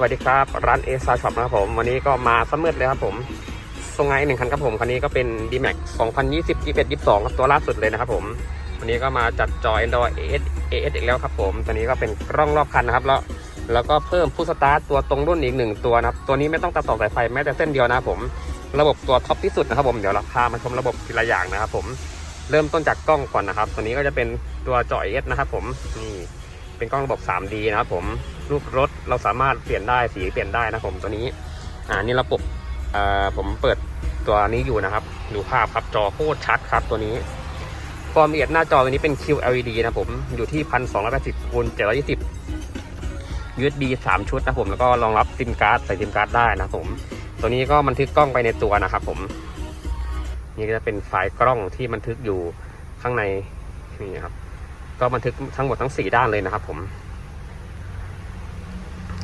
สวัสดีครับ ร้านเอซาช็อปนะครับผม วันนี้ก็มาสมืดเลยครับผมทรงไงหนึ่งคันครับผม คันนี้ก็เป็น d m a x 2020 21 22ครับตัวล่าสุดเลยนะครับผม วันนี้ก็มาจัดจอ Android AS AS อีกแล้วครับผม ตัวนี้ก็เป็นกล้องรอบคันนะครับ แล้วแล้วก็เพิ่มผู้สตาร์ทตัวตรงรุ่นอีกหนึ่งตัวนะครับ ตัวนี้ไม่ต้องตัดต่อสายไฟแม้แต่เส้นเดียวนะครับผม ระบบตัวท็อปที่สุดนะครับผม เดี๋ยวเราพามาชมระบบทีละอย่างนะครับผม เริ่มต้นจากกล้องก่อนนะครับ ตัวนี้ก็จะเป็นตัวจอ AS นะครับผม นี่ เป็นกล้องระบบ 3D นะครับผมรูปรถเราสามารถเปลี่ยนได้สีเปลี่ยนได้นะครับผมตัวนี้ อ่านี่ระบบเอ่อผมเปิดตัวนี้อยู่นะครับ ดูภาพครับจอโคตรชัดครับตัวนี้ ความละเอียดหน้าจอตัวนี้เป็น QLED นะผมอยู่ที่1280คูณ720 USB 3ชุดนะผมแล้วก็รองรับซิมการ์ดใส่ซิมการ์ดได้นะครับผม ตัวนี้ก็บันทึกกล้องไปในตัวนะครับผม นี่ก็จะเป็นไฟล์กล้องที่บันทึกอยู่ข้างในนี่ครับ ก็บันทึกทั้งหมดทั้ง 4 ด้านเลยนะครับ ผม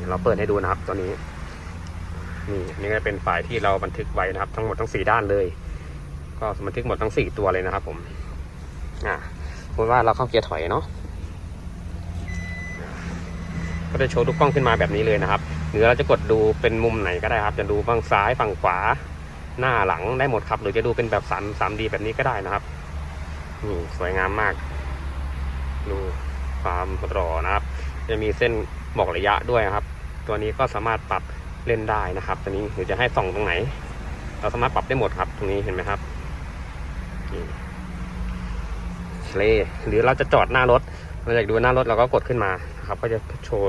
เราเปิดให้ดูนะครับ ตัวนี้ นี่นี่ก็เป็นไฟล์ที่เราบันทึกไว้นะครับ ทั้งหมดทั้ง 4 ด้านเลย ก็บันทึกหมดทั้ง 4 ตัวเลยนะครับ ผม อ่าสมมติว่าเราเข้าเกียร์ถอยเนาะก็จะโชว์ทุกกล้องขึ้นมาแบบนี้เลยนะครับ หรือเราจะกดดูเป็นมุมไหนก็ได้ครับ จะดูฝั่งซ้ายฝั่งขวา หน้าหลังได้หมดครับ หรือจะดูเป็นแบบสามสามดีแบบนี้ก็ได้นะครับนี่สวยงามมาก ดูความรอนะครับ จะมีเส้นบอกระยะด้วยนะครับ ตัวนี้ก็สามารถปรับเล่นได้นะครับ ตัวนี้หรือจะให้ส่องตรงไหน เราสามารถปรับได้หมดครับ ตรงนี้เห็นไหมครับเลหรือเราจะจอดหน้ารถเราอยากดูหน้ารถเราก็กดขึ้นมานะครับ ก็จะโชว์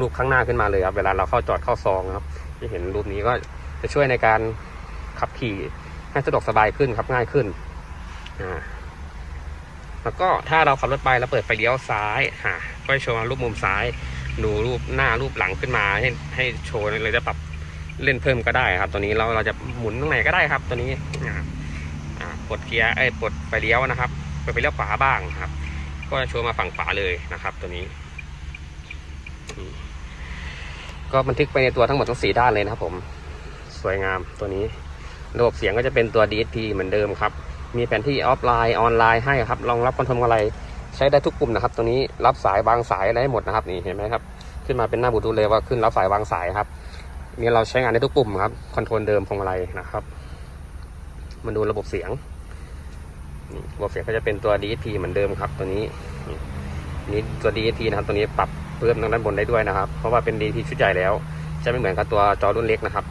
รูปข้างหน้าขึ้นมาเลยครับ เวลาเราเข้าจอดเข้าซองครับที่เห็นรูปนี้ก็จะช่วยในการขับขี่ให้สะดวกสบายขึ้นครับง่ายขึ้นอ่า แล้วก็ถ้าเราขับรถไปแล้วเปิดไฟเลี้ยวซ้ายฮะก็โชว์รูปมุมซ้าย ดูรูปหน้ารูปหลังขึ้นมาให้ให้โชว์เลยจะปรับเล่นเพิ่มก็ได้ครับ ตัวนี้เราเราจะหมุนตรงไหนก็ได้ครับ ตัวนี้ปลดเกียร์ไอ้ปลดไฟเลี้ยวนะครับเปิดไฟเลี้ยวขวาบ้างครับ ก็จะโชว์มาฝั่งขวาเลยนะครับ ตัวนี้ ก็บันทึกไปในตัวทั้งหมดทั้งสี่ด้านเลยนะครับผม สวยงามตัวนี้ ระบบเสียงก็จะเป็นตัว DSP เหมือนเดิมครับ มีแผนที่ออฟไลน์ออนไลน์ให้ครับรองรับคอนโทรลอะไร ใช้ได้ทุกปุ่มนะครับ ตัวนี้รับสายวางสายได้หมดนะครับนี่เห็นไหมครับขึ้นมาเป็นหน้าบูทูธเลยว่าขึ้นรับสายวางสายครับนี่เราใช้งานได้ทุกปุ่มครับคอนโทรลเดิมพวงมาลัยนะครับมาดูระบบเสียงระบบเสียงก็จะเป็นตัว DSP เหมือนเดิมครับ ตัวนี้นี่ตัว DSP นะครับ ตัวนี้ปรับเพิ่มทางด้านบนได้ด้วยนะครับ เพราะว่าเป็น DSP ชุดใหญ่แล้ว จะไม่เหมือนกับตัวจอรุ่นเล็กนะครับ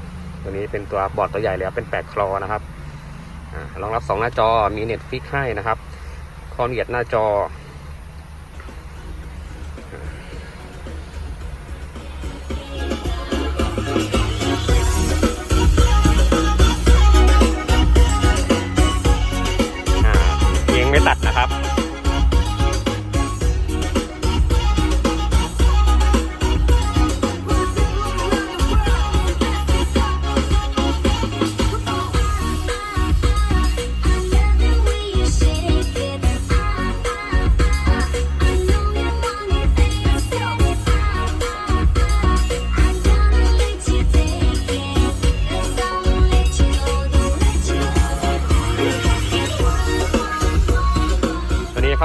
ตัวนี้เป็นตัวบอร์ดตัวใหญ่แล้วเป็นแปดคลอนะครับ รองรับ 2 หน้าจอมีเน็ตฟิกให้นะครับความละเอียดหน้าจออ่าเพลงไม่ตัดนะครับ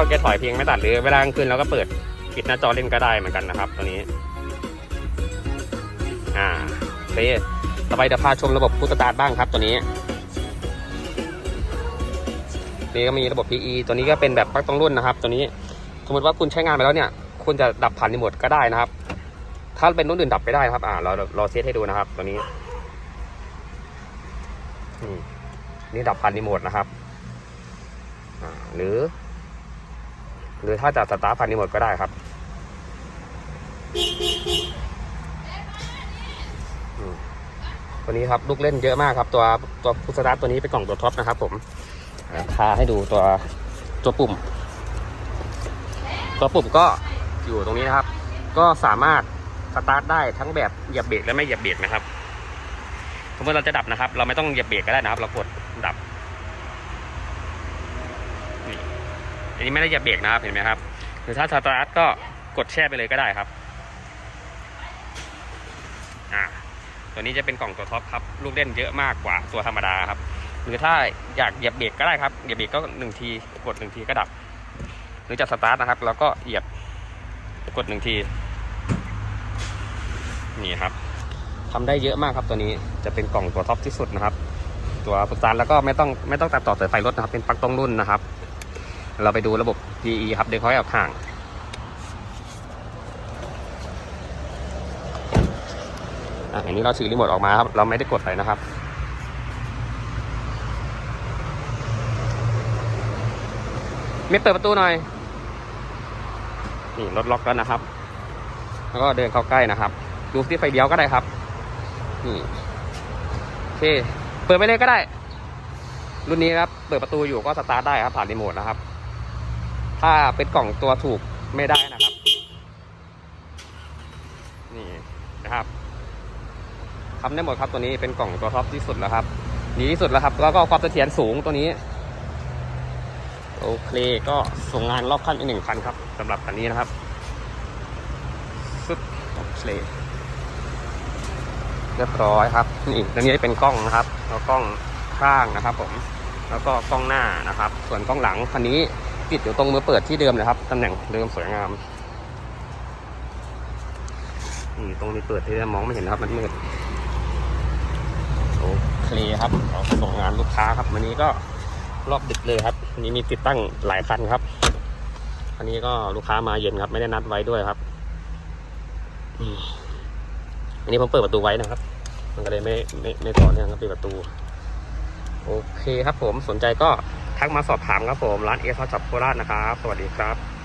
ตัวนี้เข้าเกียร์ถอยเพียงไม่ตัดหรือเวลากลางคืนเราก็เปิดปิดหน้าจอเล่นก็ได้เหมือนกันนะครับ ตัวนี้ อ่าโอเคต่อไปเดี๋ยวพาชมระบบพุทสตาร์บ้างครับ ตัวนี้นี่ก็มีระบบ PE ตัวนี้ก็เป็นแบบปักตรงรุ่นนะครับ ตัวนี้สมมติว่าคุณใช้งานไปแล้วเนี่ย คุณจะดับผ่านรีโมทก็ได้นะครับ ถ้าเป็นรุ่นอื่นดับไปได้นะครับ อ่า เราเราเซตให้ดูนะครับ ตัวนี้นี่ดับผ่านรีโมทนะครับหรือ หรือถ้าจะสตาร์ทผ่านรีโมทก็ได้ครับตัวนี้ครับลูกเล่นเยอะมากครับ ตัวตัวพุสตาร์ตัวนี้เป็นกล่องตัวท็อปนะครับผมอ่าพาให้ดูตัวตัวปุ่ม ตัวปุ่มก็อยู่ตรงนี้นะครับ ก็สามารถสตาร์ทได้ทั้งแบบเหยียบเบรกและไม่เหยียบเบรกนะครับสมมติเราจะดับนะครับ เราไม่ต้องเหยียบเบรกก็ได้นะครับ เรากดดับ อันนี้ไม่ได้เหยียบเบรกนะครับเห็นไหมครับ หรือถ้าสตาร์ทก็กดแช่ไปเลยก็ได้ครับอ่าตัวนี้จะเป็นกล่องตัวท็อปครับ ลูกเล่นเยอะมากกว่าตัวธรรมดาครับ หรือถ้าอยากเหยียบเบรกก็ได้ครับ เหยียบเบรกก็หนึ่งทีกดหนึ่งทีก็ดับ หรือจะสตาร์ทนะครับ แล้วก็เหยียบกดหนึ่งที นี่ครับทำได้เยอะมากครับตัวนี้ จะเป็นกล่องตัวท็อปที่สุดนะครับ ตัวฟุตซานแล้วก็ไม่ต้องไม่ต้องตัดต่อสายไฟรถนะครับ เป็นปลั๊กตรงรุ่นนะครับ เราไปดูระบบ PE ครับเด็กเขาให้ออกห่าง อะอย่างนี้เราถือรีโมทออกมาครับ เราไม่ได้กดเลยนะครับ ไม่เปิดประตูหน่อย นี่รถล็อกแล้วนะครับ แล้วก็เดินเข้าใกล้นะครับ ดูที่ไฟเดียวก็ได้ครับ นี่โอเค เปิดไปเลยก็ได้รุ่นนี้ครับ เปิดประตูอยู่ก็สตาร์ทได้ครับผ่านรีโมทนะครับ ถ้าเป็นกล่องตัวถูกไม่ได้นะครับ นี่นะครับทำได้หมดครับตัวนี้เป็นกล่องตัวท็อปที่สุดแล้วครับดีที่สุดแล้วครับ แล้วก็ความเสถียรสูงตัวนี้โอเคก็ส่งงานรอบคันอีกหนึ่งคันครับสำหรับคันนี้นะครับสุดโอเคเรียบร้อยครับนี่ตัวนี้เป็นกล้องนะครับแล้วกล้องข้างนะครับ ผม แล้วก็กล้องหน้านะครับ ส่วนกล้องหลังคันนี้ ติดอยู่ตรงมือเปิดที่เดิมเลยครับตำแหน่งเดิมสวยงามนี่ตรงนี้เปิดที่เดิมมองไม่เห็นครับมันมืดโอเคครับเราส่งงานลูกค้าครับ วันนี้ก็รอบดึกเลยครับอันนี้มีติดตั้งหลายคันครับอันนี้ก็ลูกค้ามาเย็นครับ ไม่ได้นัดไว้ด้วยครับอันนี้ผมเปิดประตูไว้นะครับ มันก็เลยไม่ไม่ไม่ต่อเนื่องครับปิดประตู โอเคครับผมสนใจก็ ทักมาสอบถามครับผม ร้านเอสช็อปโคราชนะครับ สวัสดีครับ